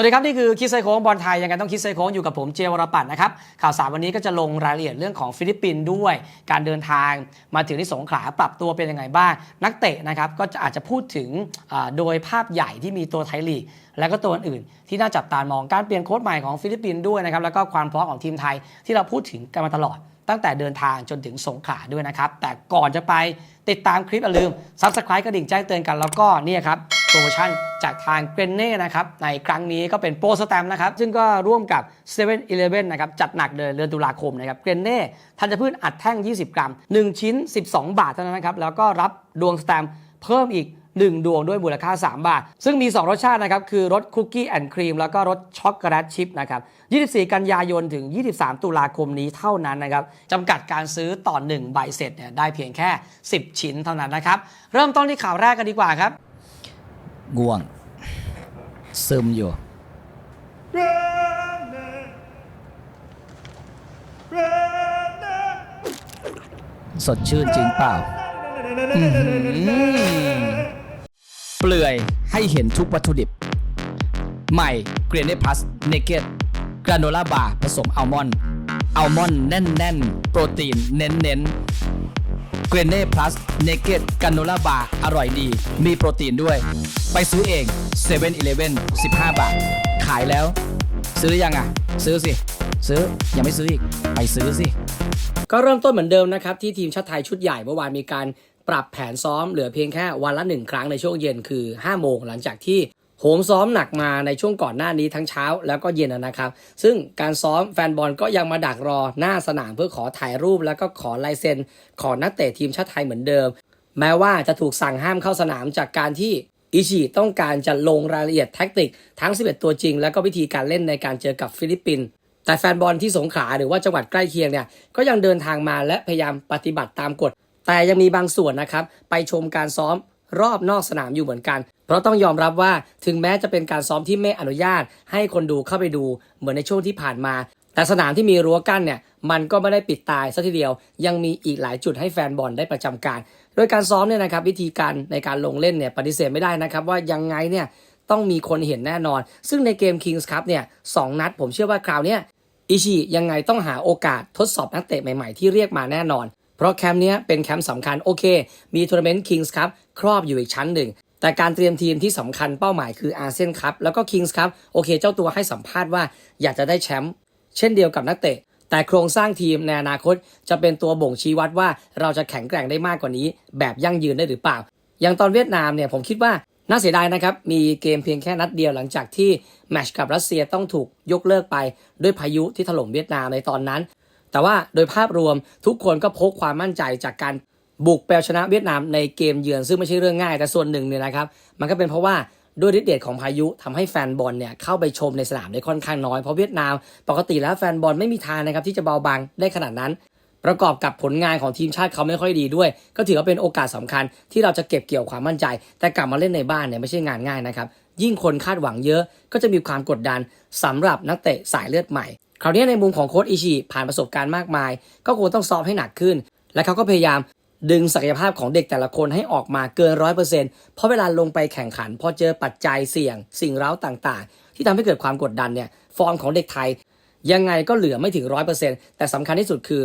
วัสดีครับ นี่คือคิดไซโค้งบอลไทยยังไงต้องคิดไซโค้งอยู่กับผมเจวรปัตนนะครับ ข่าวสารวันนี้ก็จะลงรายละเอียดเรื่องของฟิลิปปินส์ด้วย การเดินทางมาถึงที่สงขลาปรับตัวเป็นยังไงบ้าง นักเตะนะครับก็จะอาจจะพูดถึงโดยภาพใหญ่ที่มีตัวไทยลีกและก็ตัวอื่นที่น่าจับตามองการเปลี่ยนโค้ชใหม่ของฟิลิปปินส์ด้วยนะครับแล้วก็ความพร้อมของทีมไทยที่เราพูดถึงกันมาตลอด ตั้งแต่เดินทางจนถึงสงขลาด้วยนะครับ แต่ก่อนจะไปติดตามคลิปอย่าลืม Subscribe กระดิ่งแจ้งเตือนกันแล้วก็เนี่ยครับโปรโมชั่นจากทางเกรนเน่นะครับในครั้งนี้ก็เป็นโปรสแตมนะครับ ซึ่งก็ร่วมกับ7 e เ e ่ e อนะครับจัดหนักเลยเดือนตุลาคมนะครับเกรนเน่ธัญพืชอัดแท่ง 20 กรัม 1 ชิ้น 12 บาทเท่านั้นนะครับแล้วก็รับดวงสแตมเพิ่มอีก 1 ดวงด้วยมูลค่า 3 บาท ซึ่งมี 2 รสชาตินะครับ คือรสคุกกี้แอนด์ครีมแล้วก็รสช็อกโกแลตชิพนะครับ 24 กันยายนถึง 23 ตุลาคมนี้เท่านั้นนะครับจำกัดการซื้อต่อ 1 ใบเสร็จเนี่ยได้เพียงแค่ 10 ชิ้นเท่านั้นนะครับ เริ่มต้นที่ข่าวแรกกันดีกว่าครับง่วง ซึมอยู่สดชื่นจริงเปล่า เปลือยให้เห็นทุกวัตถุดิบ ใหม่เกรเนพลัสเนเกตกราโนล่าบาร์ผสมอัลมอนด์อัลมอนด์แน่น ๆ โปรตีนเน้น ๆ เกรเน่พลัสเนเกตกันโนล่าบาร์อร่อยดี มีโปรตีนด้วย ไปซื้อเอง7 e เ e ่ e อ15 บาท ขายแล้ว ซื้ออยังอะ ซื้อสิ ซื้อ ยังไม่ซื้ออีก ไปซื้อสิก็เริ่มต้นเหมือนเดิมนะครับ ที่ทีมชาติไทยชุดใหญ่เมื่อวานมีการ ปรับแผนซ้อมเหลือเพียงแค่วันละหนึ่งครั้งในช่วงเย็นคือ5โมงหลังจากที่โหมซ้อมหนักมาในช่วงก่อนหน้านี้ทั้งเช้าแล้วก็เย็นนะครับ ซึ่งการซ้อมแฟนบอลก็ยังมาดักรอหน้าสนามเพื่อขอถ่ายรูปแล้วก็ขอลายเซ็นของนักเตะทีมชาติไทยเหมือนเดิม แม้ว่าจะถูกสั่งห้ามเข้าสนามจากการที่อิชิต้องการจะลงรายละเอียดแท็กติกทั้ง 11 ตัวจริง และก็วิธีการเล่นในการเจอกับฟิลิปปินส์แต่แฟนบอลที่สงขลาหรือว่าจังหวัดใกล้เคียงเนี่ยก็ยังเดินทางมาและพยายามปฏิบัติตามกฎ แต่ยังมีบางส่วนนะครับไปชมการซ้อมรอบนอกสนามอยู่เหมือนกัน เพราะต้องยอมรับว่าถึงแม้จะเป็นการซ้อมที่ไม่อนุญาต ให้คนดูเข้าไปดูเหมือนในช่วงที่ผ่านมา แต่สนามที่มีรั้วกั้นเนี่ยมันก็ไม่ได้ปิดตายซะทีเดียว ยังมีอีกหลายจุดให้แฟนบอลได้ประจำการ โดยการซ้อมเนี่ยนะครับวิธีการในการลงเล่นเนี่ยปฏิเสธไม่ได้นะครับว่ายังไงเนี่ยต้องมีคนเห็นแน่นอน ซึ่งในเกม Kings Cup เนี่ยสองนัดผมเชื่อว่าคราวเนี้ยอิชิยังไงต้องหาโอกาสทดสอบนักเตะใหม่ๆ ที่เรียกมาแน่นอน เพราะแคมป์นี้เป็นแคมป์สำคัญโอเค มีทัวร์นาเมนต์คิงส์คัพครอบอยู่อีกชั้นหนึ่ง แต่การเตรียมทีมที่สำคัญเป้าหมายคืออาเซียนคัพแล้วก็คิงส์คัพโอเค เจ้าตัวให้สัมภาษณ์ว่าอยากจะได้แชมป์เช่นเดียวกับนักเตะ แต่โครงสร้างทีมในอนาคตจะเป็นตัวบ่งชี้วัดว่าเราจะแข็งแกร่งได้มากกว่านี้ แบบยั่งยืนได้หรือเปล่า อย่างตอนเวียดนามเนี่ยผมคิดว่าน่าเสียดายนะครับ มีเกมเพียงแค่นัดเดียวหลังจากที่แมตช์กับรัสเซียต้องถูกยกเลิกไปด้วยพายุที่ถล่มเวียดนามในตอนนั้น แต่ว่าโดยภาพรวมทุกคนก็พกความมั่นใจจากการบุกไปเอาชนะเวียดนามในเกมเยือนซึ่งไม่ใช่เรื่องง่ายแต่ส่วนหนึ่งเนี่ยนะครับ มันก็เป็นเพราะว่าด้วยฤทธิ์เดชของพายุทำให้แฟนบอลเนี่ยเข้าไปชมในสนามได้ค่อนข้างน้อยเพราะเวียดนาม ปกติแล้วแฟนบอลไม่มีทางนะครับที่จะเบาบางได้ขนาดนั้น ประกอบกับผลงานของทีมชาติเขาไม่ค่อยดีด้วย ก็ถือว่าเป็นโอกาสสำคัญที่เราจะเก็บเกี่ยวความมั่นใจ แต่กลับมาเล่นในบ้านเนี่ยไม่ใช่งานง่ายนะครับยิ่งคนคาดหวังเยอะก็จะมีความกดดันสำหรับนักเตะสายเลือดใหม่ คราวนี้ในมุมของโค้ชอิชิผ่านประสบการณ์มากมาย ก็คงต้องซ้อมให้หนักขึ้น และเขาก็พยายามดึงศักยภาพของเด็กแต่ละคนให้ออกมาเกินร้อยเปอร์เซ็นต์เพราะเวลาลงไปแข่งขัน พอเจอปัจจัยเสี่ยง สิ่งเร้าต่างๆ ที่ทำให้เกิดความกดดันเนี่ยฟอร์มของเด็กไทย ยังไงก็เหลือไม่ถึงร้อยเปอร์เซ็นต์แต่สำคัญที่สุดคือ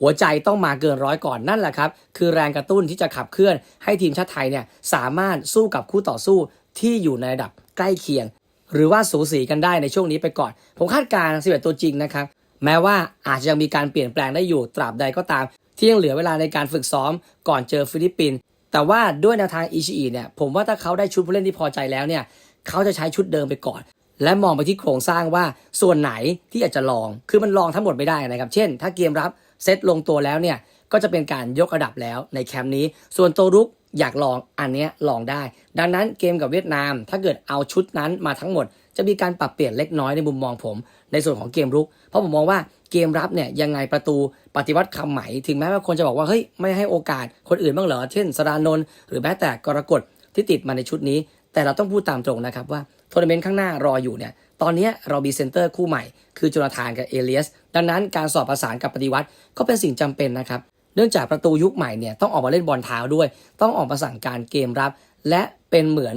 หัวใจต้องมาเกินร้อยก่อนนั่นแหละครับ คือแรงกระตุ้นที่จะขับเคลื่อน ให้ทีมชาติไทยเนี่ยสามารถสู้กับคู่ต่อสู้ที่อยู่ในระดับใกล้เคียง หรือว่าสูสีกันได้ในช่วงนี้ไปก่อน ผมคาดการณ์11ตัวจริงนะครับ แม้ว่าอาจจะยังมีการเปลี่ยนแปลงได้อยู่ตราบใดก็ตาม ที่ยังเหลือเวลาในการฝึกซ้อมก่อนเจอฟิลิปปินส์แต่ว่าด้วยแนวทางอิชิอิเนี่ยผมว่าถ้าเขาได้ชุดผู้เล่นที่พอใจแล้วเนี่ยเขาจะใช้ชุดเดิมไปก่อน และมองไปที่โครงสร้างว่าส่วนไหนที่อยากจะลอง คือมันลองทั้งหมดไม่ได้นะครับ เช่น ถ้าเกมรับเซตลงตัวแล้วเนี่ยก็จะเป็นการยกระดับแล้วในแคมป์นี้ ส่วนตัวรุก อยากลองอันเนี้ยลองได้ ดังนั้นเกมกับเวียดนาม ถ้าเกิดเอาชุดนั้นมาทั้งหมด จะมีการปรับเปลี่ยนเล็กน้อยในมุมมองผม ในส่วนของเกมรุก เพราะผมมองว่าเกมรับเนี่ยยังไงประตูปฏิวัติคำไหม ถึงแม้ว่าคนจะบอกว่าเฮ้ยไม่ให้โอกาสคนอื่นบ้างเหรอเช่นสรานนท์หรือแม้แต่กรกฎที่ติดมาในชุดนี้ แต่เราต้องพูดตามตรงนะครับว่าทัวร์นาเมนต์ข้างหน้ารออยู่เนี่ยตอนนี้เรามีเซนเตอร์คู่ใหม่ คือจุนาธานกับเอเลียส ดังนั้นการสอบประสานกับปฏิวัติก็เป็นสิ่งจำเป็นนะครับ เนื่องจากประตูยุคใหม่เนี่ยต้องออกมาเล่นบอลเท้าด้วย ต้องออกมาสั่งการเกมรับ และเป็นเหมือน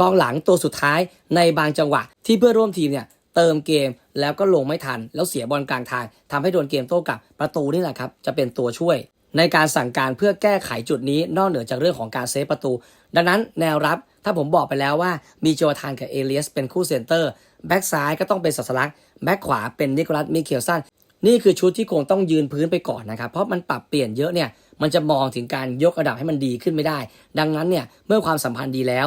กองหลังตัวสุดท้ายในบางจังหวะ ที่เพื่อร่วมทีมเนี่ยเติมเกมแล้วก็ลงไม่ทัน แล้วเสียบอลกลางทางทำให้โดนเกมโต้กลับประตูนี่แหละครับจะเป็นตัวช่วย ในการสั่งการเพื่อแก้ไขจุดนี้นอกเหนือจากเรื่องของการเซฟประตู ดังนั้นแนวรับถ้าผมบอกไปแล้วว่ามีโจทานกับเอเลียสเป็นคู่เซนเตอร์แบ็กซ้ายก็ต้องเป็นสัสลักแบ็กขวาเป็นนิโคลัสมิเคลสัน นี่คือชุดที่คงต้องยืนพื้นไปก่อนนะครับ เพราะมันปรับเปลี่ยนเยอะเนี่ย มันจะมองถึงการยกระดับให้มันดีขึ้นไม่ได้ ดังนั้นเนี่ย เมื่อความสัมพันธ์ดีแล้ว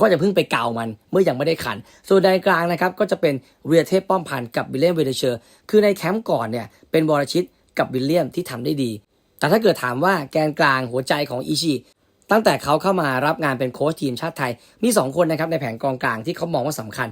ก็จะเพิ่งไปเกามันเมื่อยังไม่ได้ขัน ส่วนใดกลางนะครับ ก็จะเป็นเวียเทพป้อมพันกับวิลเลียมเวเดเชอร์ คือในแคมป์ก่อนเนี่ย เป็นวรชิตกับวิลเลียมที่ทำได้ดี แต่ถ้าเกิดถามว่าแกนกลางหัวใจของอิชิตั้งแต่เขาเข้ามารับงานเป็นโค้ชทีมชาติไทย มี 2 คนนะครับในแผนกองกลางที่เขามองว่าสำคัญ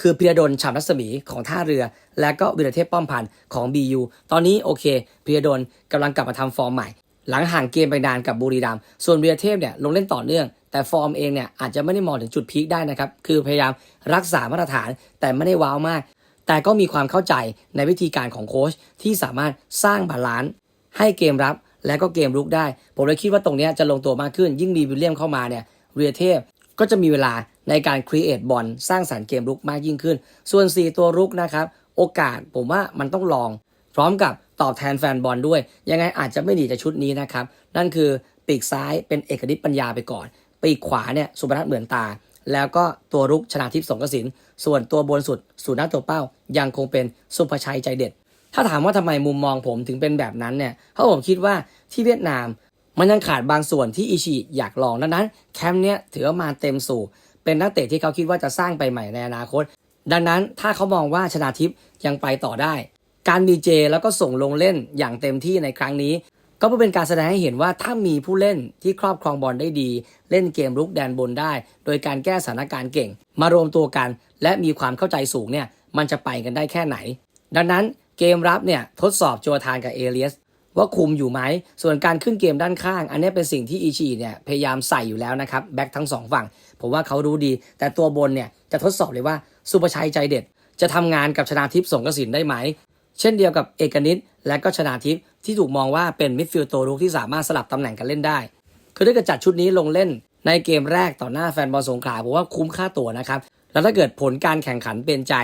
คือพิรดลฉ่ำรัศมีของท่าเรือ และก็วิรเทพป้อมพันธ์ของ BU ตอนนี้โอเคพิรดลกำลังกลับมาทำฟอร์มใหม่ หลังห่างเกมไปนานกับบุรีรัมย์ส่วนวิรเทพเนี่ยลงเล่นต่อเนื่อง แต่ฟอร์มเองเนี่ยอาจจะไม่ได้มองถึงจุดพีคได้นะครับคือพยายามรักษามาตรฐานแต่ไม่ได้ว้าวมาก แต่ก็มีความเข้าใจในวิธีการของโค้ชที่สามารถสร้างบาลานซ์ให้เกมรับและก็เกมรุกได้ ผมเลยคิดว่าตรงนี้จะลงตัวมากขึ้น ยิ่งมีวิลเลียมเข้ามาเนี่ยเรียเทพก็จะมีเวลา ในการครีเอทบอลสร้างสรรค์เกมรุกมากยิ่งขึ้น ส่วน 4 ตัวรุกนะครับ โอกาสผมว่ามันต้องลอง พร้อมกับตอบแทนแฟนบอลด้วย ยังไงอาจจะไม่ดีจากชุดนี้นะครับ นั่นคือปีกซ้ายเป็นเอกนิตปัญญาไปก่อน ปีกขวาเนี่ยสุพนัทเหมือนตา แล้วก็ตัวรุกชนาทิพย์สงกสิน ส่วนตัวบนสุดสูนย์หน้าตัวเป้า ยังคงเป็นสุภชัยใจเด็ด ถ้าถามว่าทำไมมุมมองผมถึงเป็นแบบนั้นเนี่ยเพราะผมคิดว่าที่เวียดนามมันยังขาดบางส่วนที่อิชิอยากลองดังนั้นแคมป์เนี้ยถือว่ามาเต็มสู่ เป็นนักเตะที่เขาคิดว่าจะสร้างไปใหม่ในอนาคต ดังนั้นถ้าเขามองว่าชนาทิพย์ยังไปต่อได้ การมีเจแล้วก็ส่งลงเล่นอย่างเต็มที่ในครั้งนี้ ก็เพื่อเป็นการแสดงให้เห็นว่าถ้ามีผู้เล่นที่ครอบครองบอลได้ดี เล่นเกมรุกแดนบนได้ โดยการแก้สถานการณ์เก่ง มารวมตัวกัน และมีความเข้าใจสูงเนี่ยมันจะไปกันได้แค่ไหน ดังนั้นเกมรับเนี่ยทดสอบโจทานกับเอเลียสว่าคุมอยู่ไหม ส่วนการขึ้นเกมด้านข้าง อันนี้เป็นสิ่งที่อีชีเนี่ยพยายามใส่อยู่แล้วนะครับ แบ็คทั้งสองฝั่ง ผมว่าเขารู้ดี แต่ตัวบนเนี่ยจะทดสอบเลยว่าสุประชัยใจเด็ด จะทำงานกับชนาทิพย์สงกระสินได้ไหม เช่นเดียวกับเอกนิตและก็ชนาทิพย์ที่ถูกมองว่าเป็นมิดฟิลด์ตัวรุกที่สามารถสลับตำแหน่งกันเล่นได้ คือถ้าเกิดจัดชุดนี้ลงเล่นในเกมแรกต่อหน้าแฟนบอลสงขลาผมว่าคุ้มค่าตัวนะครับแล้วถ้าเกิดผลการแข่งขันเป็นใจ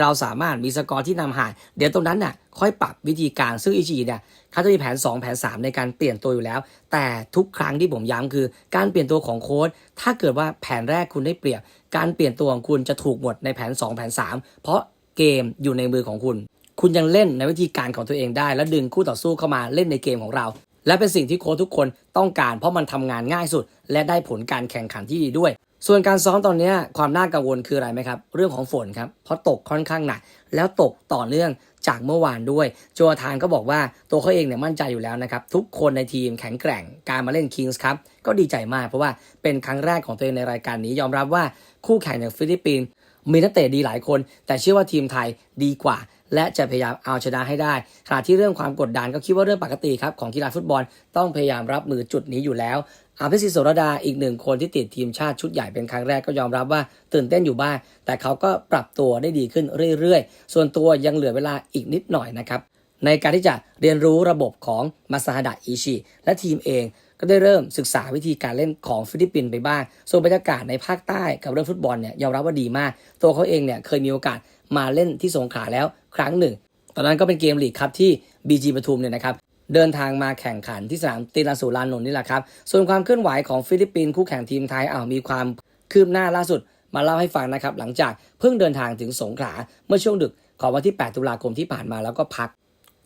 เราสามารถมีสกอร์ที่นำห่างเดี๋ยวตรงนั้นน่ะ ค่อยปรับวิธีการซึ่งอิจิเนี่ยเขาจะมีแผน 2 แผน 3 ในการเปลี่ยนตัวอยู่แล้ว แต่ทุกครั้งที่ผมย้ำคือ การเปลี่ยนตัวของโค้ชถ้าเกิดว่าแผนแรกคุณได้เปรียบ การเปลี่ยนตัวของคุณจะถูกหมดในแผน 2 แผน 3 เพราะเกมอยู่ในมือของคุณ คุณยังเล่นในวิธีการของตัวเองได้ และดึงคู่ต่อสู้เข้ามาเล่นในเกมของเรา และเป็นสิ่งที่โค้ชทุกคนต้องการเพราะมันทำงานง่ายสุด และได้ผลการแข่งขันที่ดีด้วยส่วนการซ้อมตอนนี้ความน่ากังวลคืออะไรไหมครับ เรื่องของฝนครับ เพราะตกค่อนข้างหนัก แล้วตกต่อเนื่อง จากเมื่อวานด้วยโจทานก็บอกว่าตัวเขาเองเนี่ยมั่นใจอยู่แล้วนะครับ ทุกคนในทีมแข็งแกร่งการมาเล่นคิงส์ครับก็ดีใจมากเพราะว่าเป็นครั้งแรกของตัวเองในรายการนี้ยอมรับว่าคู่แข่งอย่างฟิลิปปินส์มีนักเตะดีหลายคน แต่เชื่อว่าทีมไทยดีกว่า และจะพยายามเอาชนะให้ได้ขณะที่เรื่องความกดดันก็คิดว่าเรื่องปกติครับของกีฬาฟุตบอลต้องพยายามรับมือจุดนี้อยู่แล้ว อาภิสิทธิ์โสรดาอีกหนึ่งคนที่ติดทีมชาติชุดใหญ่เป็นครั้งแรกก็ยอมรับว่าตื่นเต้นอยู่บ้าง แต่เขาก็ปรับตัวได้ดีขึ้นเรื่อยๆ ส่วนตัวยังเหลือเวลาอีกนิดหน่อยนะครับ ในการที่จะเรียนรู้ระบบของมาซาฮดะอิชิและทีมเองก็ได้เริ่มศึกษาวิธีการเล่นของฟิลิปปินส์ไปบ้าง ส่วนบรรยากาศในภาคใต้กับเรื่องฟุตบอลเนี่ยยอมรับว่าดีมาก ตัวเขาเองเนี่ยเคยมีโอกาสมาเล่นที่สงขลาแล้วครั้งหนึ่ง ตอนนั้นก็เป็นเกมลีกครับที่ BG ปทุมเนี่ยนะครับ เดินทางมาแข่งขันที่สนามติลาสุรานนท์นี่แหละครับ ส่วนความเคลื่อนไหวของฟิลิปปินส์คู่แข่งทีมไทยอ้าวมีความคืบหน้าล่าสุด มาเล่าให้ฟังนะครับ หลังจากเพิ่งเดินทางถึงสงขลาเมื่อช่วงดึกของวันที่ 8 ตุลาคมที่ผ่านมาแล้วก็พัก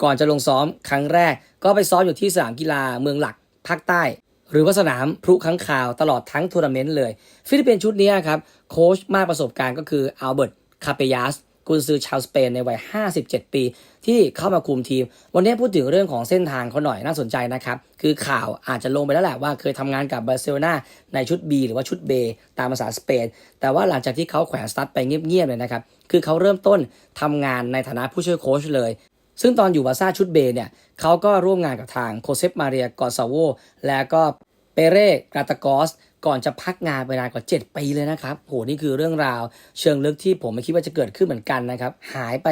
ก่อนจะลงซ้อมครั้งแรก ก็ไปซ้อมอยู่ที่สนามกีฬาเมืองหลักภาคใต้ หรือว่าสนามพลุค้างคาวตลอดทั้งทัวร์นาเมนต์เลย ฟิลิปปินส์ชุดนี้ครับโค้ชมากประสบการณ์ก็คืออัลเบิร์ตคาเปยัสกุนซือชาวสเปนในวัย 57 ปี ที่เข้ามาคุมทีม วันนี้พูดถึงเรื่องของเส้นทางเขาหน่อยน่าสนใจนะครับ คือข่าวอาจจะลงไปแล้วแหละว่าเคยทำงานกับบาร์เซโลนาในชุด B หรือว่าชุดเบตามภาษาสเปน แต่ว่าหลังจากที่เขาแขวนสตั๊ดไปเงียบๆเลยนะครับ คือเขาเริ่มต้นทำงานในฐานะผู้ช่วยโค้ชเลย ซึ่งตอนอยู่บาร์ซ่าชุดเบเนี่ยเขาก็ร่วมงานกับทางโคเซปมาเรียกอซาโวและก็เปเร่กราตากอสก่อนจะพักงานไปนานกว่า 7 ปีเลยนะครับ โห นี่คือเรื่องราว เชิงลึกที่ผมไม่คิดว่าจะเกิดขึ้นเหมือนกันนะครับ หายไป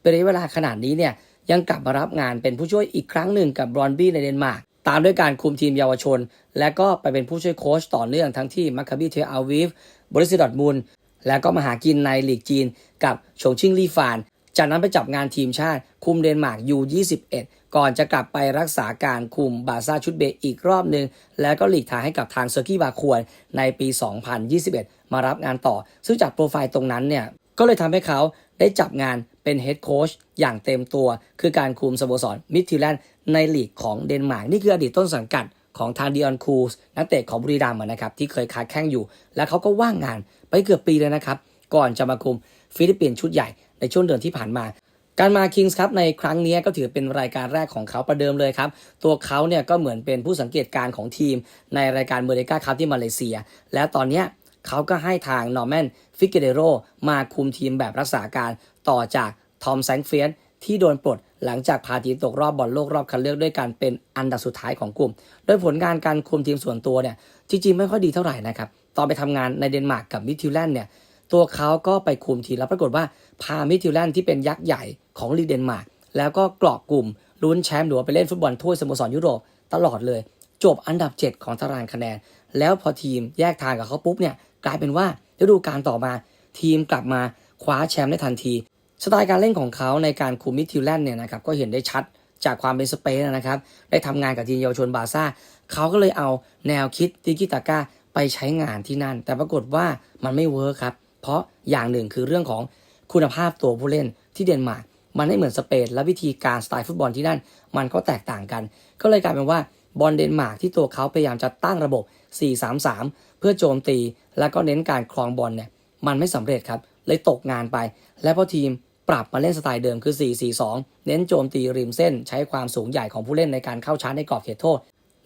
เป็นระยะเวลาขนาดนี้เนี่ยยังกลับมารับงานเป็นผู้ช่วยอีกครั้งหนึ่งกับบรอนบี้ในเดนมาร์กตามด้วยการคุมทีมเยาวชน และก็ไปเป็นผู้ช่วยโค้ชต่อเนื่องทั้งที่มัคคาบีเทอาวีฟบริสดอร์ทมุนด์แล้วก็มาหากินในลีกจีนกับชงชิงลี่ฟาน จากนั้นไปจับงานทีมชาติ คุมเดนมาร์กยู21 ก่อนจะกลับไปรักษาการคุมบาซ่าชุดเบอีกรอบหนึ่งแล้วก็หลีกทางให้กับทางเซอร์กี้บาควรในปี 2021 มารับงานต่อ ซึ่งจากโปรไฟล์ตรงนั้นเนี่ย ก็เลยทำให้เขาได้จับงานเป็นเฮดโค้ชอย่างเต็มตัว คือการคุมสโมสรมิดทิแลนด์ในลีกของเดนมาร์กนี่คืออดีตต้นสังกัดของทางดิออนคูสนักเตะของบุรีรัมย์นะครับที่เคยค้าแข้งอยู่ และเขาก็ว่างงานไปเกือบปีเลยนะครับ ก่อนจะมาคุมฟิลิปปินส์ชุดใหญ่ในช่วงเดือนที่ผ่านมา การมาคิงส์ครับในครั้งนี้ก็ถือเป็นรายการแรกของเขาประเดิมเลยครับ ตัวเขาเนี่ยก็เหมือนเป็นผู้สังเกตการณ์ของทีม ในรายการเมริกาคัพที่มาเลเซีย และตอนนี้เขาก็ให้ทางนอร์แมน ฟิกเกเดโรมาคุมทีมแบบรักษาการต่อจากทอมแซงเฟียสที่โดนปลดหลังจากพาทีมตกรอบบอลโลกรอบคัดเลือกด้วยการเป็นอันดับสุดท้ายของกลุ่ม โดยผลงานการคุมทีมส่วนตัวเนี่ยจริงๆไม่ค่อยดีเท่าไหร่นะครับ ตอนไปทำงานในเดนมาร์กกับมิทิวแลนด์เนี่ยตัวเขาก็ไปคุมทีมแล้วปรากฏว่าพามิทิวแลนด์ที่เป็นยักษ์ใหญ่ของลีกเดนมาร์กแล้วก็เกาะกลุ่มลุ้นแชมป์หรือว่าไปเล่นฟุตบอลถ้วยสโมสรยุโรปตลอดเลย จบอันดับ 7 ของตารางคะแนน แล้วพอทีมแยกทางกับเขาปุ๊บเนี่ยกลายเป็นว่า ฤดูกาลต่อมา ทีมกลับมาคว้าแชมป์ได้ทันที สไตล์การเล่นของเขาในการคุมมิดทิวแลนด์เนี่ยนะครับก็เห็นได้ชัดจากความเป็นสเปนนะครับ ได้ทำงานกับทีมเยาวชนบาร์ซ่าเขาก็เลยเอาแนวคิดติกิตาก้าไปใช้งานที่นั่น แต่ปรากฏว่ามันไม่เวิร์คครับ เพราะอย่างหนึ่งคือเรื่องของคุณภาพตัวผู้เล่นที่เดนมาร์กมันไม่เหมือนสเปนและวิธีการสไตล์ฟุตบอลที่นั่น มันก็แตกต่างกัน ก็เลยกลายเป็นว่าบอลเดนมาร์กที่ตัวเขาพยายามจะตั้งระบบ 4-3-3 เพื่อโจมตีแล้วก็เน้นการครองบอลเนี่ยมันไม่สำเร็จครับเลยตกงานไป และพอทีมปรับมาเล่นสไตล์เดิมคือ 4-4-2 เน้นโจมตีริมเส้น ใช้ความสูงใหญ่ของผู้เล่นในการเข้าชาร์จในกรอบเขตโทษ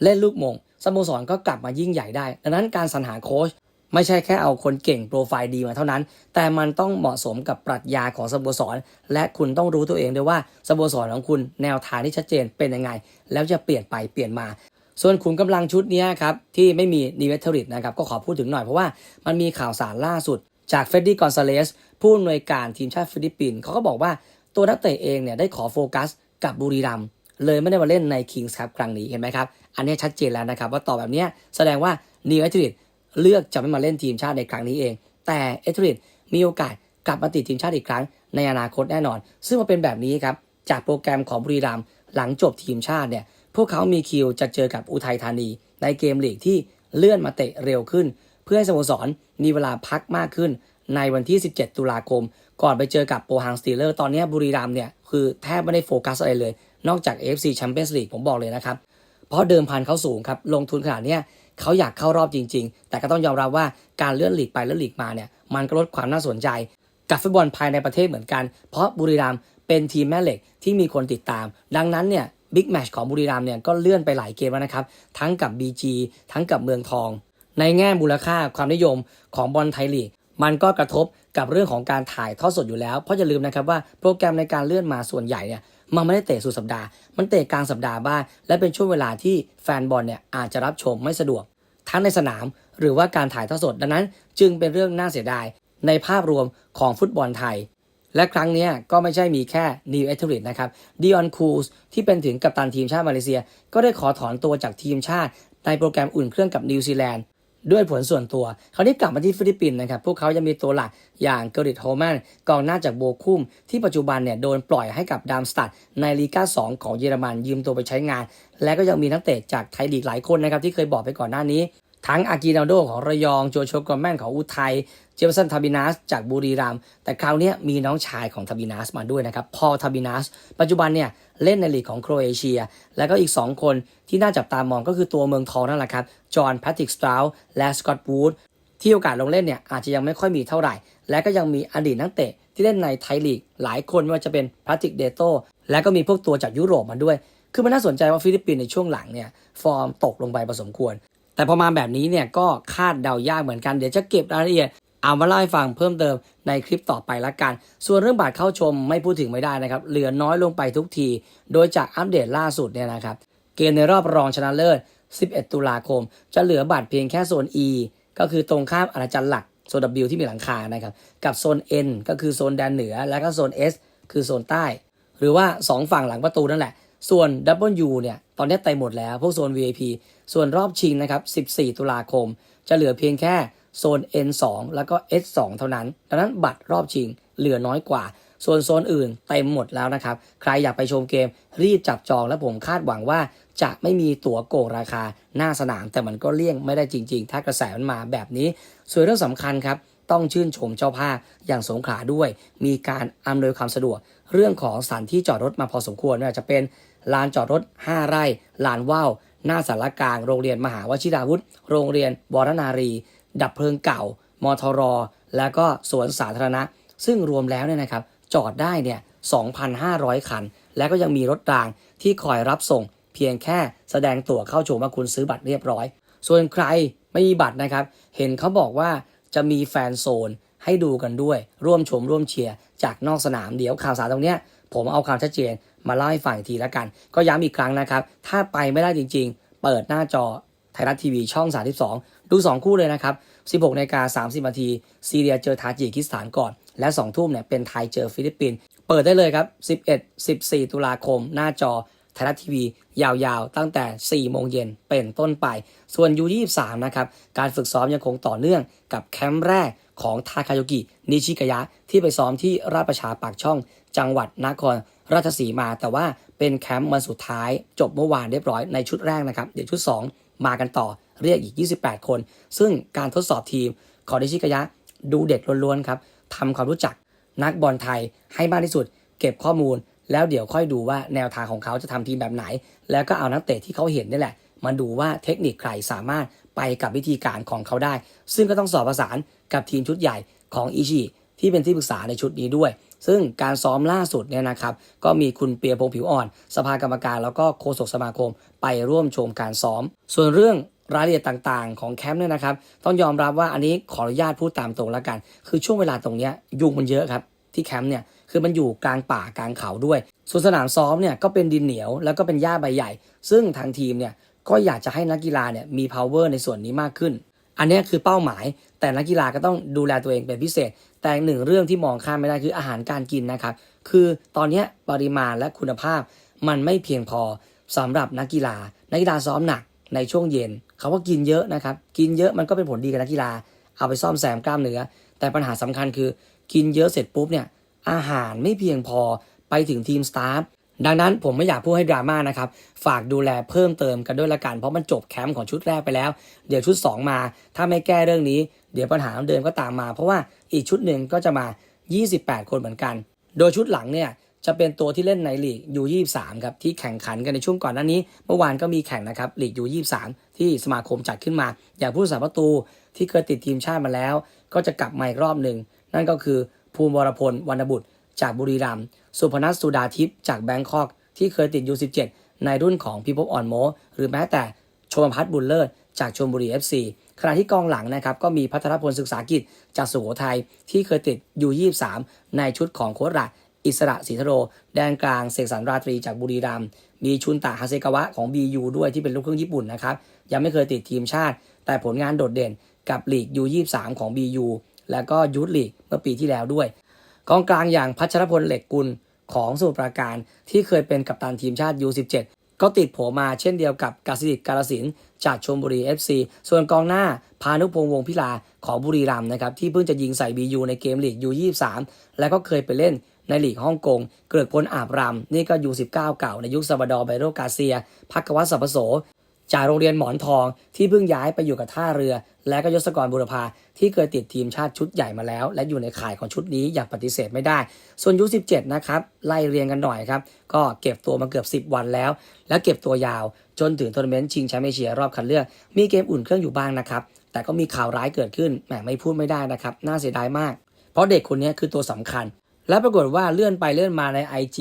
เล่นลูกมงสโมสรก็กลับมายิ่งใหญ่ได้ ดังนั้นการสรรหาโค้ชไม่ใช่แค่เอาคนเก่งโปรไฟล์ดีมาเท่านั้น แต่มันต้องเหมาะสมกับปรัชญาของสโมสร และคุณต้องรู้ตัวเองด้วยว่าสโมสรของคุณแนวทางที่ชัดเจนเป็นยังไง แล้วจะเปลี่ยนไปเปลี่ยนมา ส่วนขุนกำลังชุดนี้ครับที่ไม่มีนิเวทเทอริตนะครับก็ขอพูดถึงหน่อยเพราะว่ามันมีข่าวสารล่าสุด จากเฟดดี้กอนซาเลสผู้อำนวยการทีมชาติฟิลิปปินส์เขาก็บอกว่าตัวนักเตะเองเนี่ยได้ขอโฟกัสกับบุรีรัมเลยไม่ได้มาเล่นในคิงส์ครับครั้งนี้เห็นไหมครับ อันนี้ชัดเจนแล้วนะครับ ว่าตอบแบบนี้แสดงว่านิเวทเทอริตเลือกจะไม่มาเล่นทีมชาติในครั้งนี้เอง แต่เอเทอริตมีโอกาสกลับมาติดทีมชาติอีกครั้งในอนาคตแน่นอน ซึ่งมาเป็นแบบนี้ครับจากโปรแกรมของบุรีรัมหลังจบทีมชาติเนี่ย พวกเขามีคิวจะเจอกับอุทัยธานี ในเกมลีกที่เลื่อนมาเตะเร็วขึ้น เพื่อให้สโมสรมีเวลาพักมากขึ้น ในวันที่ 17 ตุลาคม ก่อนไปเจอกับโปรฮังสตีเลอร์ตอนนี้บุรีรัมเนี่ยคือแทบไม่ได้โฟกัสอะไรเลย นอกจาก AFC Champions League ผมบอกเลยนะครับ เพราะเดิมพันเขาสูงครับลงทุนขนาดนี้เขาอยากเข้ารอบจริง ๆ แต่ก็ต้องยอมรับว่าการเลื่อนหลีกไปแล้วลีกมาเนี่ยมันก็ลดความน่าสนใจ กับฟุตบอลภายในประเทศเหมือนกัน เพราะบุรีรัมเป็นทีมแม่เหล็กที่มีคนติดตาม ดังนั้นเนี่ย บิ๊กแมชของบุรีรัมย์เนี่ยก็เลื่อนไปหลายเกมแล้วนะครับ ทั้งกับ BG ทั้งกับเมืองทอง ในแง่มูลค่าความนิยมของบอลไทยลีกมันก็กระทบกับเรื่องของการถ่ายทอดสดอยู่แล้ว เพราะอย่าลืมนะครับว่าโปรแกรมในการเลื่อนมาส่วนใหญ่เนี่ยมันไม่ได้เตะสุดสัปดาห์ มันเตะกลางสัปดาห์บ้าง และเป็นช่วงเวลาที่แฟนบอลเนี่ยอาจจะรับชมไม่สะดวก ทั้งในสนามหรือว่าการถ่ายทอดสด ดังนั้น จึงเป็นเรื่องน่าเสียดายในภาพรวมของฟุตบอลไทย และครั้งนี้ก็ไม่ใช่มีแค่นิวเอเทอริตนะครับดิออนคูสที่เป็นถึงกัปตันทีมชาติมาเลเซีย ก็ได้ขอถอนตัวจากทีมชาติ ในโปรแกรมอุ่นเครื่องกับนิวซีแลนด์ด้วยผลส่วนตัวคราวนี้กลับมาที่ฟิลิปปินส์นะครับ พวกเขายังมีตัวหลักอย่างเกริตโฮแมนกองหน้าจากโบคุมที่ปัจจุบันเนี่ยโดนปล่อยให้กับดามสตัดในลีกา2 ของเยอรมันยืมตัวไปใช้งาน และก็ยังมีนักเตะจากไทยลีกหลายคนนะครับที่เคยบอกไปก่อนหน้านี้ ทั้งอากินาโดของระยองโจโชกอมแมนของอุทัย เจฟเฟอร์สันทาบินัสจากบุรีรัมย์แต่คราวนี้มีน้องชายของทาบินัสมาด้วยนะครับพอทาบินัสปัจจุบันเนี่ยเล่นในลีกของโครเอเชีย แล้วก็อีก 2 คนที่น่าจับตามองก็คือตัวเมืองทองนั่นแหละครับจอห์นแพทริกสตราวและสกอตต์วูดที่โอกาสลงเล่นเนี่ยอาจจะยังไม่ค่อยมีเท่าไหร่ และก็ยังมีอดีตนักเตะที่เล่นในไทยลีก หลายคนไม่ว่าจะเป็นพาติกเดโตและก็มีพวกตัวจากยุโรปมาด้วย คือมันน่าสนใจว่าฟิลิปปินส์ในช่วงหลังเนี่ยฟอร์มตกลงไปพอสมควร แต่พอมาแบบนี้เนี่ยก็คาดเดายากเหมือนกัน เดี๋ยวจะเก็บรายละเอียด เอามาเล่าให้ฟังเพิ่มเติมในคลิปต่อไปละกัน ส่วนเรื่องบัตรเข้าชมไม่พูดถึงไม่ได้นะครับ เหลือน้อยลงไปทุกที โดยจากอัปเดตล่าสุดเนี่ยนะครับ เกมในรอบรองชนะเลิศ 11 ตุลาคม จะเหลือบัตรเพียงแค่โซน E ก็คือตรงข้ามอาณาจักรหลักโซน W ที่มีหลังคานะครับ กับโซน N ก็คือโซนแดนเหนือ และก็โซน S คือโซนใต้ หรือว่า 2 ฝั่งหลังประตูนั่นแหละ ส่วน W เนี่ย ตอนนี้เต็มหมดแล้ว พวกโซน VIP ส่วนรอบชิงนะครับ 14 ตุลาคม จะเหลือเพียงแค่ โซน N2 แล้วก็ S2 เท่านั้น ดังนั้นบัตรรอบชิงเหลือน้อยกว่า ส่วนโซนอื่นเต็มหมดแล้วนะครับ ใครอยากไปชมเกมรีบจับจองและผมคาดหวังว่าจะไม่มีตั๋วโกงราคาหน้าสนาม แต่มันก็เลี่ยงไม่ได้จริง ๆ ถ้ากระแสมันมาแบบนี้ ส่วนเรื่องสำคัญครับต้องชื่นชมเจ้าภาพอย่างสงขลาด้วย มีการอำนวยความสะดวก เรื่องของสถานที่จอดรถมาพอสมควรไม่ว่าจะเป็นลานจอดรถ 5 ไร่ ลานว่าว หน้าสารกลาง โรงเรียนมหาวชิราวุธ โรงเรียนวรนารี ดับเพลิงเก่ามทร แล้วก็สวนสาธารณะ ซึ่งรวมแล้วเนี่ยนะครับจอดได้เนี่ย 2,500 คัน แล้วก็ยังมีรถรางที่คอยรับส่ง เพียงแค่แสดงตั๋วเข้าชมว่าคุณซื้อบัตรเรียบร้อย ส่วนใครไม่มีบัตรนะครับ เห็นเขาบอกว่าจะมีแฟนโซนให้ดูกันด้วย ร่วมชมร่วมเชียร์จากนอกสนามเดี๋ยวข่าวสารตรงเนี้ยผมเอาความชัดเจนมาเล่าให้ฟังอีกทีล้วกัน ก็ย้ำอีกครั้งนะครับ ถ้าไปไม่ได้จริง ๆ เปิดหน้าจอ ไทยรัฐทีวีช่อง 32 ดู 2 คู่เลยนะครับ 16นาฬิกา30นาทีซีเรียเจอทาจิกิสถานก่อน และ 2 ทุ่มเนี่ยเป็นไทยเจอฟิลิปปินส์เปิดได้เลยครับ 11 14 ตุลาคม หน้าจอไทยรัฐทีวียาวๆ ตั้งแต่ 4 โมงเย็นเป็นต้นไป ส่วน U23 นะครับ การฝึกซ้อมยังคงต่อเนื่องกับแคมป์แรกของทาคาโยกิ นิชิกายะ ที่ไปซ้อมที่ราชประชาปากช่อง จังหวัดนครราชสีมา แต่ว่าเป็นแคมป์วันสุดท้าย จบเมื่อวานเรียบร้อยในชุดแรกนะครับ เดี๋ยวชุด 2 มากันต่อเรียกอีก 28 คน ซึ่งการทดสอบทีมของนิชิกยะดูเด็กล้วนๆครับทำความรู้จักนักบอลไทยให้มากที่สุด เก็บข้อมูล แล้วเดี๋ยวค่อยดูว่าแนวทางของเขาจะทำทีมแบบไหน แล้วก็เอานักเตะที่เขาเห็นนี่แหละมาดูว่าเทคนิคใครสามารถไปกับวิธีการของเขาได้ ซึ่งก็ต้องสอบประสานกับทีมชุดใหญ่ของอิชิที่เป็นที่ปรึกษาในชุดนี้ด้วย ซึ่งการซ้อมล่าสุดเนี่ยนะครับก็มีคุณเปียพงผิวอ่อน สภากรรมการแล้วก็โฆษกสมาคมไปร่วมชมการซ้อม ส่วนเรื่องรายละเอียดต่างๆ ของแคมป์เนี่ยนะครับ ต้องยอมรับว่าอันนี้ขออนุญาตพูดตามตรงแล้วกัน คือช่วงเวลาตรงนี้ยยุงมันเยอะครับที่แคมป์เนี่ยคือมันอยู่กลางป่ากลางเขาด้วย ส่วนสนามซ้อมเนี่ยก็เป็นดินเหนียวแล้วก็เป็นหญ้าใบใหญ่ ซึ่งทางทีมเนี่ยก็อยากจะให้นักกีฬาเนี่ยมี power ในส่วนนี้มากขึ้น อันนี้คือเป้าหมาย แต่นักกีฬาก็ต้องดูแลตัวเองเป็นพิเศษ แต่หนึ่งเรื่องที่มองข้ามไม่ได้คืออาหารการกินนะครับ คือตอนนี้ปริมาณและคุณภาพมันไม่เพียงพอสำหรับนักกีฬา นักกีฬาซ้อมหนักในช่วงเย็น เขาว่ากินเยอะนะครับ กินเยอะมันก็เป็นผลดีกับนักกีฬา เอาไปซ่อมแซมกล้ามเนื้อ แต่ปัญหาสำคัญคือ กินเยอะเสร็จปุ๊บเนี่ยอาหารไม่เพียงพอไปถึงทีมสตาฟ ดังนั้นผมไม่อยากพูดให้ดราม่านะครับ ฝากดูแลเพิ่มเติมกันด้วยละกัน เพราะมันจบแคมป์ของชุดแรกไปแล้ว เดี๋ยวชุด 2 มา ถ้าไม่แก้เรื่องนี้ เดี๋ยวปัญหาเดิมก็ตามมา เพราะว่าอีกชุดหนึ่งก็จะมา 28 คนเหมือนกัน โดยชุดหลังเนี่ยจะเป็นตัวที่เล่นในลีกยู23ครับที่แข่งขันกันในช่วงก่อนหน้านี้ เมื่อวานก็มีแข่งนะครับลีกยู23ที่สมาคมจัดขึ้นมา อย่างผู้สาประตูที่เคยติดทีมชาติมาแล้ว ก็จะกลับมาอีกรอบหนึ่งนั่นก็คือภูมิวรพลวรรณบุตร จากบุรีรัมย์สุพนัสสุดาทิพย์จากแบงคอก ที่เคยติด U17 ในรุ่นของพิภพอ่อนโม หรือแม้แต่ชมพัฒน์บุญเลิศจากชมบุรี FC ขณะที่กองหลังนะครับก็มีพัทรพลศึกษากิจจากสุโขทัยที่เคยติด U23 ในชุดของโค้ชระอิสระศรีทโร แดนกลางเสกสรรราตรีจากบุรีรัมย์มีชุนตะฮาเซกาวะของ BU ด้วยที่เป็นลูกครึ่งญี่ปุ่นนะครับยังไม่เคยติดทีมชาติ แต่ผลงานโดดเด่นกับลีก U23 ของ BU แล้วก็ยูทลีกเมื่อปีที่แล้วด้วย กองกลางอย่างพัชรพลเหล็กกุลของสมุทรปราการที่เคยเป็นกัปตันทีมชาติ U17 ก็ติดโผมาเช่นเดียวกับกาสิดิตการสินธุ์จากชมบุรี FC ส่วนกองหน้าพานุพงษ์วงศ์พิลาของบุรีรัมย์นะครับที่เพิ่งจะยิงใส่ BU ในเกมลีก U23 แล้วก็เคยไปเล่นในลีกฮ่องกง เกิดพลอาบรำนี่ก็ U19 เก่าในยุคซาบดอร์ไบโรกาเซีย พักวัตสัพโส จากโรงเรียนหมอนทองที่เพิ่งย้ายไปอยู่กับท่าเรือ และก็ยศกรบุรพาที่เคยติดทีมชาติชุดใหญ่มาแล้ว และอยู่ในข่ายของชุดนี้อย่างปฏิเสธไม่ได้ ส่วนยุ17 นะครับ ไล่เรียงกันหน่อยครับ ก็เก็บตัวมาเกือบ 10 วันแล้ว แล้วเก็บตัวยาวจนถึงทัวร์นาเมนต์ชิงแชมป์เอเชียรอบคัดเลือกมีเกมอุ่นเครื่องอยู่บ้างนะครับแต่ก็มีข่าวร้ายเกิดขึ้นแหมไม่พูดไม่ได้นะครับน่าเสียดายมาก เพราะเด็กคนนี้คือตัวสำคัญ และปรากฏว่าเลื่อนไปเลื่อนมาใน IG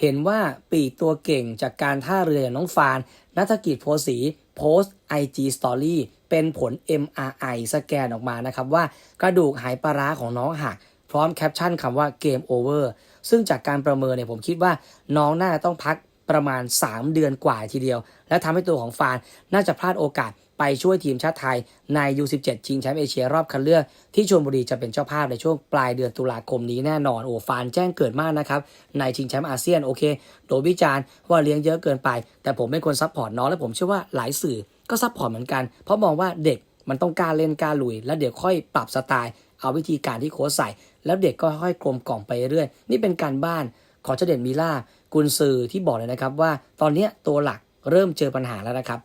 เห็นว่าปีกตัวเก่งจากการท่าเรืออย่างน้องฟาน นัฐกิจโพสีโพสต์ IG Story เป็นผล MRI สแกนออกมานะครับว่ากระดูกหายปลาร้าของน้องหัก พร้อมแคปชั่นคำว่าเกมโอเวอร์ซึ่งจากการประเมินเนี่ยผมคิดว่าน้องน่าจะต้องพักประมาณ 3 เดือนกว่าทีเดียว และทำให้ตัวของฟานน่าจะพลาดโอกาส ไปช่วยทีมชาติไทยใน U17 ชิงแชมป์เอเชียรอบคัดเลือกที่ชลบุรีจะเป็นเจ้าภาพในช่วงปลายเดือนตุลาคมนี้แน่นอนโอ้ฟานแจ้งเกิดมากนะครับ ในชิงแชมป์อาเซียนโอเคโดนวิจารณ์ว่าเลี้ยงเยอะเกินไป แต่ผมเป็นคนซัพพอร์ตน้องและผมเชื่อว่าหลายสื่อก็ซัพพอร์ตเหมือนกัน เพราะมองว่าเด็กมันต้องกล้าเล่นกล้าลุย แล้วเดี๋ยวค่อยปรับสไตล์ เอาวิธีการที่โค้ชใส่ แล้วเด็กก็ค่อยกลมกล่อมไปเรื่อยนี่เป็นการบ้านขอเจเด่นมิล่ากุนซือที่บอกเลยนะครับว่าตอนนี้ตัวหลักเริ่มเจอปัญหาแล้วนะครับ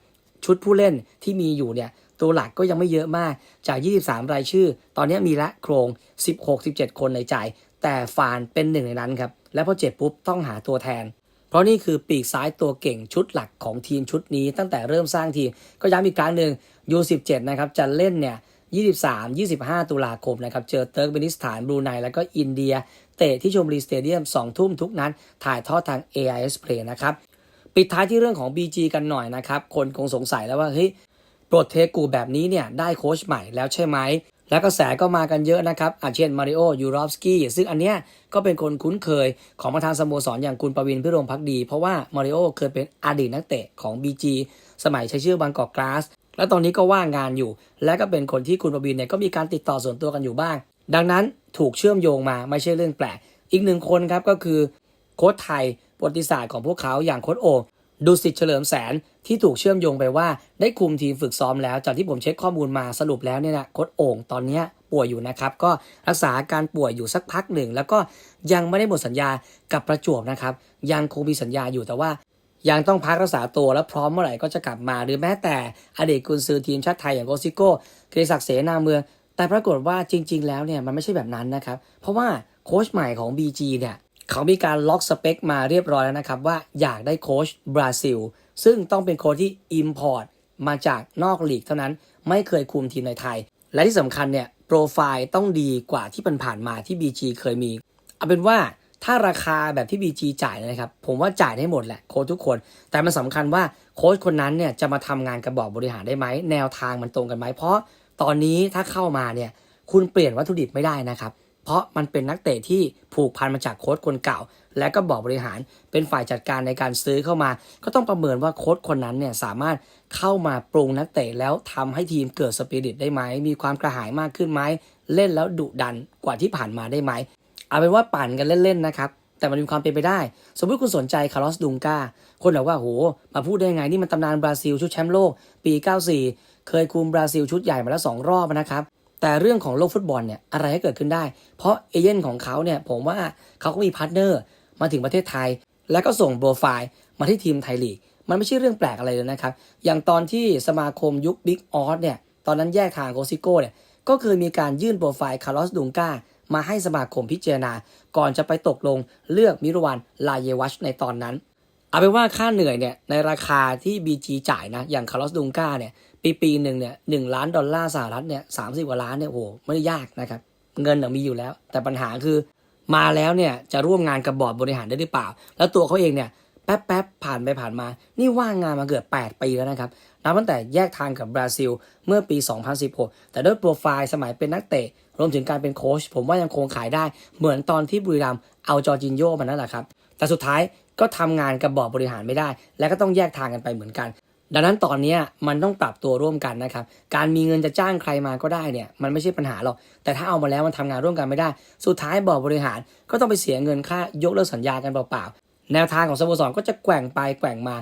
ชุดผู้เล่นที่มีอยู่เนี่ยตัวหลักก็ยังไม่เยอะมากจาก 23 รายชื่อ ตอนนี้มีละโครง 16-17 คนในใจ แต่ฟานเป็นหนึ่งในนั้นครับ และพอเจ็บปุ๊บต้องหาตัวแทน เพราะนี่คือปีกซ้ายตัวเก่งชุดหลักของทีมชุดนี้ ตั้งแต่เริ่มสร้างทีม ก็ย้ำอีกครั้งหนึ่ง U17 นะครับจะเล่นเนี่ย23 25 ตุลาคมนะครับ เจอเติร์กเมนิสถาน บรูไน แล้วก็อินเดีย เตะที่ชมรีสเตเดียม 2 ทุ่มทุกนัดถ่ายทอดทาง AIS Play นะครับ ปิดท้ายที่เรื่องของ BG กันหน่อยนะครับ คนคงสงสัยแล้วว่าเฮ้ยโปรดเทกูแบบนี้เนี่ยได้โค้ชใหม่แล้วใช่ไหม แล้วกระแสก็มากันเยอะนะครับ อาเช่นมาริโอ ยูรอฟสกี้ ซึ่งอันเนี้ยก็เป็นคนคุ้นเคยของประธานสโมสรอย่างคุณประวินพิรมพักดี เพราะว่ามาริโอเคยเป็นอดีตนักเตะของ BG สมัยใช้ชื่อบางกอกกลาส และตอนนี้ก็ว่างงานอยู่ และก็เป็นคนที่คุณประวินเนี่ยก็มีการติดต่อส่วนตัวกันอยู่บ้าง ดังนั้นถูกเชื่อมโยงมาไม่ใช่เรื่องแปลก อีกหนึ่งคนครับก็คือโค้ชไทย ประวัติศาสตร์ของพวกเขาอย่างโค้ชโอ่งดูสิทธิ์เฉลิมแสนที่ถูกเชื่อมโยงไปว่า ได้คุมทีมฝึกซ้อมแล้ว จากที่ผมเช็คข้อมูลมาสรุปแล้วเนี่ยนะโค้ชโอ่งตอนนี้ป่วยอยู่นะครับ ก็รักษาอาการป่วยอยู่สักพักหนึ่ง แล้วก็ยังไม่ได้หมดสัญญากับประจวบนะครับ ยังคงมีสัญญาอยู่แต่ว่า ยังต้องพักรักษาตัวและพร้อมเมื่อไหร่ก็จะกลับมา หรือแม้แต่อดีตกุนซือทีมชาติไทยอย่างโกซิโก้เกรศักดิ์เสนาเมืองแต่ปรากฏว่าจริง ๆ แล้วเนี่ยมันไม่ใช่แบบนั้นนะครับ เพราะว่าโค้ชใหม่ของ BG เนี่ย เขามีการล็อกสเปคมาเรียบร้อยแล้วนะครับ ว่าอยากได้โค้ชบราซิล ซึ่งต้องเป็นโค้ชที่ Import มาจากนอกลีกเท่านั้นไม่เคยคุมทีมในไทย และที่สำคัญเนี่ยโปรไฟล์ต้องดีกว่าที่ผ่านมาที่ BG เคยมี เอาเป็นว่าถ้าราคาแบบที่ BG จ่ายนะครับ ผมว่าจ่ายได้หมดแหละโค้ชทุกคน แต่มันสำคัญว่าโค้ชคนนั้นเนี่ยจะมาทำงานกับบอร์ดบริหารได้ไหมแนวทางมันตรงกันไหมเพราะตอนนี้ถ้าเข้ามาเนี่ยคุณเปลี่ยนวัตถุดิบไม่ได้นะครับ เพราะมันเป็นนักเตะที่ผูกพันมาจากโค้ชคนเก่า และก็บอร์บริหารเป็นฝ่ายจัดการในการซื้อเข้ามา ก็ต้องประเมินว่าโค้ชคนนั้นเนี่ยสามารถเข้ามาปรุงนักเตะแล้วทำให้ทีมเกิดสปิริตได้ไหม มีความกระหายมากขึ้นไหม เล่นแล้วดุดันกว่าที่ผ่านมาได้ไหม เอาเป็นว่าปั่นกันเล่นๆนะครับแต่มันมีความเป็นไปได้ สมมติคุณสนใจคาร์ลอสดุงกาคนบอกว่าโห มาพูดได้ไง นี่มันตำนานบราซิลชุดแชมป์โลก ปี 94 เคยคุมบราซิลชุดใหญ่มาแล้ว 2 รอบนะครับ แต่เรื่องของโลกฟุตบอลเนี่ยอะไรก็เกิดขึ้นได้ เพราะเอเย่นของเขาเนี่ยผมว่าเขาก็มีพาร์ทเนอร์มาถึงประเทศไทย แล้วก็ส่งโปรไฟล์มาที่ทีมไทยลีก มันไม่ใช่เรื่องแปลกอะไรเลยนะครับ อย่างตอนที่สมาคมยุคบิ๊กออสเนี่ยตอนนั้นแยกทางโกซิโก้เนี่ยก็เคยมีการยื่นโปรไฟล์คาร์ลอสดุงกามาให้สมาคมพิจารณา ก่อนจะไปตกลงเลือกมิรวันลาเยวัชในตอนนั้น เอาเป็นว่าค่าเหนื่อยเนี่ยในราคาที่ BG จ่ายนะอย่างคาร์ลอสดุงกาเนี่ยปีปีหนึ่งเนี่ยหนึ่งล้านดอลลาร์สหรัฐเนี่ยสามสิบกว่าล้านเนี่ยโอ้โหไม่ได้ยากนะครับเงินน่ะมีอยู่แล้ว แต่ปัญหาคือมาแล้วเนี่ยจะร่วมงานกับบอร์ดบริหารได้หรือเปล่า แล้วตัวเขาเองเนี่ยแป๊บแป๊บผ่านไปผ่านมา นี่ว่างงานมาเกือบ8ปีแล้วนะครับนับตั้งแต่แยกทางกับบราซิลเมื่อปี 2016 แต่ด้วยโปรไฟล์สมัยเป็นนักเตะ รวมถึงการเป็นโค้ชผมว่ายังคงขายได้เหมือนตอนที่บุรีรัมเอาจอร์จินโยมานั่นแหละครับ แต่สุดท้าย ก็ทำงานกับบอร์ดบริหารไม่ได้ และก็ต้องแยกทางกันไปเหมือนกัน ดังนั้นตอนนี้มันต้องปรับตัวร่วมกันนะครับ การมีเงินจะจ้างใครมาก็ได้เนี่ยมันไม่ใช่ปัญหาหรอก แต่ถ้าเอามาแล้วมันทำงานร่วมกันไม่ได้ สุดท้ายบอร์ดบริหารก็ต้องไปเสียเงินค่ายกเลิกสัญญากันเปล่าๆ แนวทางของสโมสรก็จะแกว่งไปแกว่งมา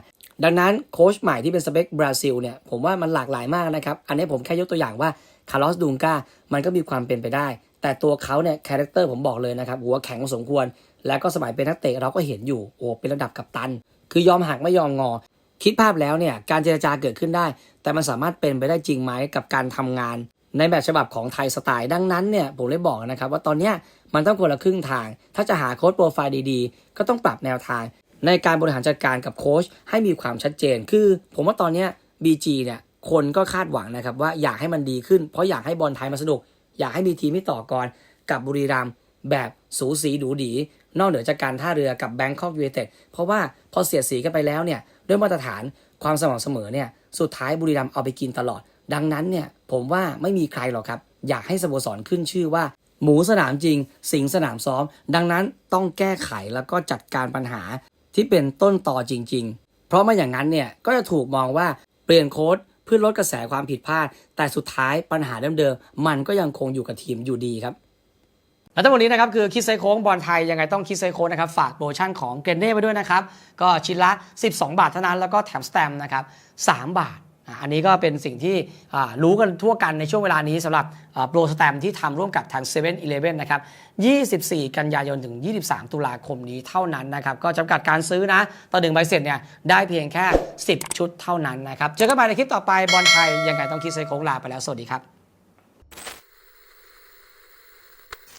ดังนั้นโค้ชใหม่ที่เป็นสเปคบราซิลเนี่ยผมว่ามันหลากหลายมากนะครับ อันนี้ผมแค่ยกตัวอย่างว่าคาร์ลอสดูงกามันก็มีความเป็นไปได้ แต่ตัวเขาเนี่ยคาแรคเตอร์ผมบอกเลยนะครับ หัวแข็งสมควร แล้วก็สมัยเป็นนักเตะเราก็เห็นอยู่โอ้เป็นระดับกัปตัน คือยอมหักไม่ยอมงอ คิดภาพแล้วเนี่ยการเจรจาเกิดขึ้นได้ แต่มันสามารถเป็นไปได้จริงไหมกับการทำงาน ในแบบฉบับของไทยสไตล์ดังนั้นเนี่ยผมเลยบอกนะครับว่าตอนเนี้ยมันต้องคนละครึ่งทาง ถ้าจะหาโค้ชโปรไฟล์ดีๆ ก็ต้องปรับแนวทาง ในการบริหารจัดการกับโค้ชให้มีความชัดเจน คือ ผมว่าตอนเนี้ย BG เนี่ยคนก็คาดหวังนะครับว่าอยากให้มันดีขึ้น เพราะอยากให้บอลไทยมาสนุก อยากให้มีทีมที่ต่อกรกับบุรีรัมย์แบบสูสีดูดี นอกเหนือจากการท่าเรือกับแบงคอกยู i นเต็ดเพราะว่าพอเสียดสีกันไปแล้วเนี่ยด้วยมาตรฐานความสม่ำเสมอเนี่ยสุดท้ายบุรีรัมย์เอาไปกินตลอด ดังนั้นเนี่ยผมว่าไม่มีใครหรอกครับ อยากให้สโมสรขึ้นชื่อว่า หมูสนามจริง สิงสนามซ้อม ดังนั้นต้องแก้ไขแล้วก็จัดการปัญหาที่เป็นต้นต่อจริง ๆ เพราะไม่อย่างนั้นเนี่ยก็จะถูกมองว่าเปลี่ยนโค้ดเพื่อลดกระแสความผิดพลาด แต่สุดท้ายปัญหาเดิมๆมันก็ยังคงอยู่กับทีมอยู่ดีครับ และทั้งหมดนี้นะครับคือคิดไซโค้งบอลไทยยังไงต้องคิดไซโค้งนะครับฝากโปรโมชั่นของเกรนเน่ไปด้วยนะครับก็ชิ้นละ 12 บาทเท่านั้นแล้วก็แถมสแตมป์นะครับ3บาทอันนี้ก็เป็นสิ่งที่รู้กันทั่วกันในช่วงเวลานี้สำหรับโปรสแตมที่ทำร่วมกับทาง7 e เ e ่ e อนะครับ24 กันยายนถึง 23 ตุลาคมนี้เท่านั้นนะครับ ก็จำกัดการซื้อนะ ต่อหนึ่งใบเสร็จเนี่ยได้เพียงแค่ 10 ชุดเท่านั้นนะครับ เจอกันใหม่ในคลิปต่อไปบอลไทยยังไงต้องคิดเซโค้งลาไปแล้ว สวัสดีครับ